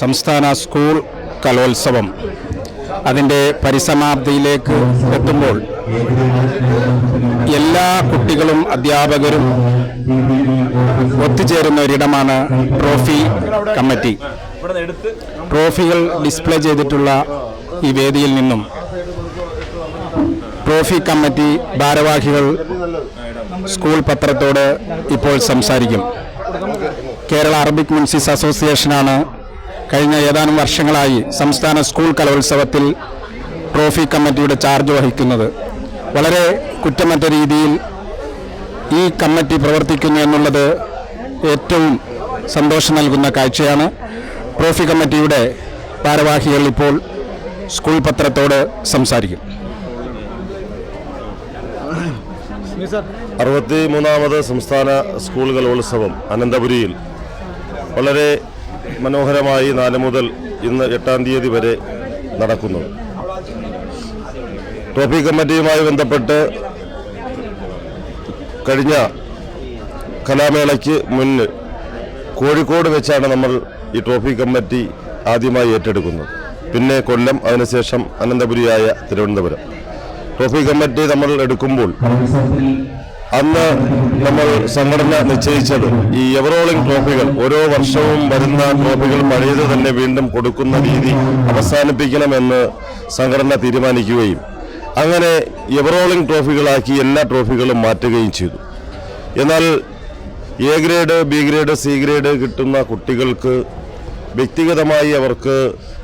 സംസ്ഥാന സ്കൂൾ കലോത്സവം അതിന്റെ പരിസമാപ്തിയിലേക്ക് എത്തുമ്പോൾ എല്ലാ കുട്ടികളും അധ്യാപകരും ഒത്തുചേരുന്ന ഒരിടമാണ് ട്രോഫി കമ്മിറ്റി. ട്രോഫികൾ ഡിസ്പ്ലേ ചെയ്തിട്ടുള്ള ഈ വേദിയിൽ നിന്നും ട്രോഫി കമ്മിറ്റി ഭാരവാഹികൾ സ്കൂൾ പത്രത്തോട് ഇപ്പോൾ സംസാരിക്കും. കേരള അറബിക് മുൻസിസ് അസോസിയേഷനാണ് കഴിഞ്ഞ ഏതാനും വർഷങ്ങളായി സംസ്ഥാന സ്കൂൾ കലോത്സവത്തിൽ ട്രോഫി കമ്മിറ്റിയുടെ ചാർജ് വഹിക്കുന്നത്. വളരെ കുറ്റമറ്റ രീതിയിൽ ഈ കമ്മിറ്റി പ്രവർത്തിക്കുന്നു എന്നുള്ളത് ഏറ്റവും സന്തോഷം നൽകുന്ന കാഴ്ചയാണ്. ട്രോഫി കമ്മിറ്റിയുടെ ഭാരവാഹികൾ ഇപ്പോൾ സ്കൂൾ പത്രത്തോട് സംസാരിക്കും. അറുപത്തി മൂന്നാമത് സംസ്ഥാന സ്കൂൾ കലോത്സവം അനന്തപുരിയിൽ വളരെ മനോഹരമായി നാല് മുതൽ ഇന്ന് എട്ടാം തീയതി വരെ നടക്കുന്നു. ട്രോഫി കമ്മിറ്റിയുമായി ബന്ധപ്പെട്ട് കഴിഞ്ഞ കലാമേളയ്ക്ക് മുന്നിൽ കോഴിക്കോട് വെച്ചാണ് നമ്മൾ ഈ ട്രോഫി കമ്മിറ്റി ആദ്യമായി ഏറ്റെടുക്കുന്നത്. പിന്നെ കൊല്ലം അതിനുശേഷം അനന്തപുരിയായ തിരുവനന്തപുരം. ട്രോഫി കമ്മിറ്റി നമ്മൾ എടുക്കുമ്പോൾ അന്ന് നമ്മൾ സംഘടന നിശ്ചയിച്ചത് ഈ എവറോളിംഗ് ട്രോഫികൾ ഓരോ വർഷവും വരുന്ന ട്രോഫികൾ പഴയത് തന്നെ വീണ്ടും കൊടുക്കുന്ന രീതി അവസാനിപ്പിക്കണമെന്ന് സംഘടന തീരുമാനിക്കുകയും അങ്ങനെ എവറോളിംഗ് ട്രോഫികളാക്കി എല്ലാ ട്രോഫികളും മാറ്റുകയും ചെയ്തു. എന്നാൽ A grade B grade C grade കിട്ടുന്ന കുട്ടികൾക്ക് വ്യക്തിഗതമായി അവർക്ക്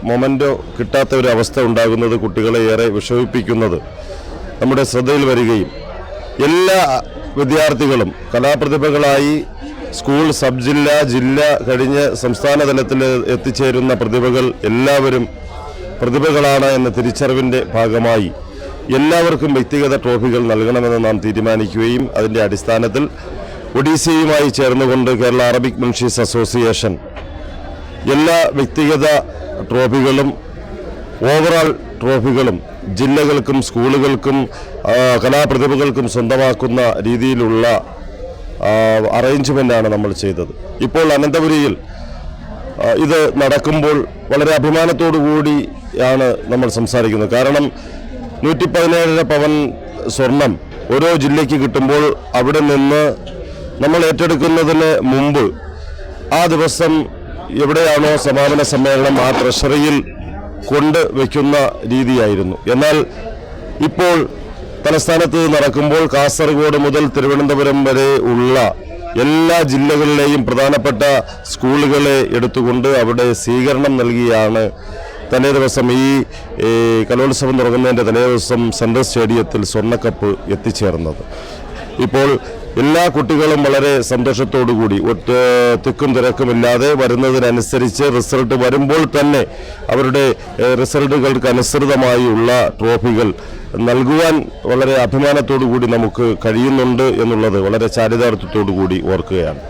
മൊമെന്റോ കിട്ടാത്ത ഒരു അവസ്ഥ ഉണ്ടാകുന്നത് കുട്ടികളെ ഏറെ വിഷമിപ്പിക്കുന്നത് നമ്മുടെ ശ്രദ്ധയിൽ വരികയും എല്ലാ വിദ്യാർത്ഥികളും കലാപ്രതിഭകളായി സ്കൂൾ സബ് ജില്ല ജില്ല കഴിഞ്ഞ് സംസ്ഥാന തലത്തിൽ എത്തിച്ചേരുന്ന പ്രതിഭകൾ എല്ലാവരും പ്രതിഭകളാണ് എന്ന തിരിച്ചറിവിന്റെ ഭാഗമായി എല്ലാവർക്കും വ്യക്തിഗത ട്രോഫികൾ നൽകണമെന്ന് നാം തീരുമാനിക്കുകയും അതിന്റെ അടിസ്ഥാനത്തിൽ ഒഡീസയുമായി ചേർന്നുകൊണ്ട് കേരള അറബിക് മുൻഷീസ് അസോസിയേഷൻ എല്ലാ വ്യക്തിഗത ട്രോഫികളും ഓവറോൾ ട്രോഫികളും ജില്ലകൾക്കും സ്കൂളുകൾക്കും കലാപ്രതിഭകൾക്കും സ്വന്തമാക്കുന്ന രീതിയിലുള്ള അറേഞ്ച്മെന്റാണ് നമ്മൾ ചെയ്തത്. ഇപ്പോൾ അനന്തപുരിയിൽ ഇത് നടക്കുമ്പോൾ വളരെ അഭിമാനത്തോടു കൂടിയാണ് നമ്മൾ സംസാരിക്കുന്നത്. കാരണം നൂറ്റി പതിനേഴര പവൻ സ്വർണം ഓരോ ജില്ലയ്ക്ക് കിട്ടുമ്പോൾ അവിടെ നിന്ന് നമ്മൾ ഏറ്റെടുക്കുന്നതിന് മുമ്പ് ആ ദിവസം എവിടെയാണോ സമാപന സമ്മേളനം ആ ട്രഷറിയിൽ കൊണ്ട് വയ്ക്കുന്ന രീതിയായിരുന്നു. എന്നാൽ ഇപ്പോൾ തലസ്ഥാനത്ത് നടക്കുമ്പോൾ കാസർഗോഡ് മുതൽ തിരുവനന്തപുരം വരെ ഉള്ള എല്ലാ ജില്ലകളിലെയും പ്രധാനപ്പെട്ട സ്കൂളുകളെ എടുത്തുകൊണ്ട് അവിടെ സ്വീകരണം നൽകിയാണ് തലേ ദിവസം ഈ കലോത്സവം തുടങ്ങുന്നതിന്റെ തലേ ദിവസം സെൻട്രൽ സ്റ്റേഡിയത്തിൽ സ്വർണക്കപ്പ് എത്തിച്ചേർന്നത്. ഇപ്പോൾ എല്ലാ കുട്ടികളും വളരെ സന്തോഷത്തോടുകൂടി ഒറ്റ തിക്കും തിരക്കുമില്ലാതെ വരുന്നതിനനുസരിച്ച് റിസൾട്ട് വരുമ്പോൾ തന്നെ അവരുടെ റിസൾട്ടുകൾക്ക് അനുസൃതമായുള്ള ട്രോഫികൾ നൽകുവാൻ വളരെ അഭിമാനത്തോടു കൂടി നമുക്ക് കഴിയുന്നുണ്ട് എന്നുള്ളത് വളരെ ചാരിതാർത്ഥ്യത്തോടു കൂടി ഓർക്കുകയാണ്.